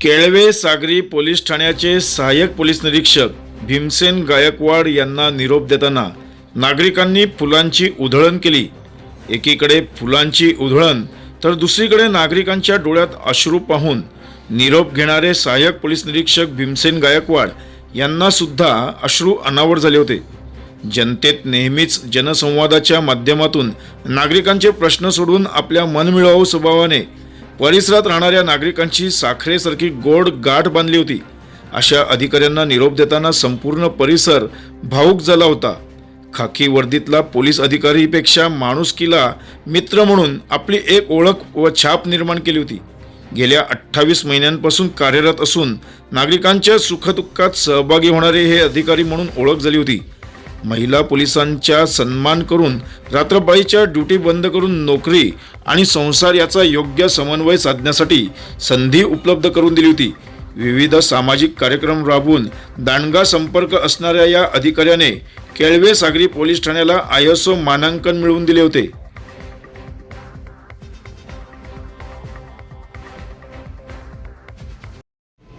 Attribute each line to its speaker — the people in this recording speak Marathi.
Speaker 1: केळवे सागरी पोलीस ठाण्याचे सहाय्यक पोलीस निरीक्षक भीमसेन गायकवाड यांना निरोप देताना नागरिकांनी फुलांची उधळण केली. एकीकडे फुलांची उधळण तर दुसरीकडे नागरिकांच्या डोळ्यात अश्रू पाहून निरोप घेणारे सहाय्यक पोलीस निरीक्षक भीमसेन गायकवाड यांना सुद्धा अश्रू अनावर झाले होते. जनतेत नेहमीच जनसंवादाच्या माध्यमातून नागरिकांचे प्रश्न सोडून आपल्या मनमिळावू स्वभावाने परिसरात राहणाऱ्या नागरिकांची साखरेसारखी गोड गाठ बांधली होती. अशा अधिकाऱ्यांना निरोप देताना संपूर्ण परिसर भाऊक झाला होता. खाकी वर्दीतला पोलीस अधिकारीपेक्षा माणुसकीला मित्र म्हणून आपली एक ओळख व छाप निर्माण केली होती. गेल्या अठ्ठावीस महिन्यांपासून कार्यरत असून नागरिकांच्या सुखदुःखात सहभागी होणारे हे अधिकारी म्हणून ओळख झाली होती. महिला पोलिसांच्या सन्मान करून रात्रपाळीच्या ड्युटी बंद करून नोकरी आणि संसार याचा योग्य समन्वय साधण्यासाठी संधी उपलब्ध करून दिली होती. विविध सामाजिक कार्यक्रम राबवून दांडगा संपर्क असणाऱ्या या अधिकाऱ्याने केळवे सागरी पोलीस ठाण्याला आय एस ओ मानांकन मिळवून दिले होते.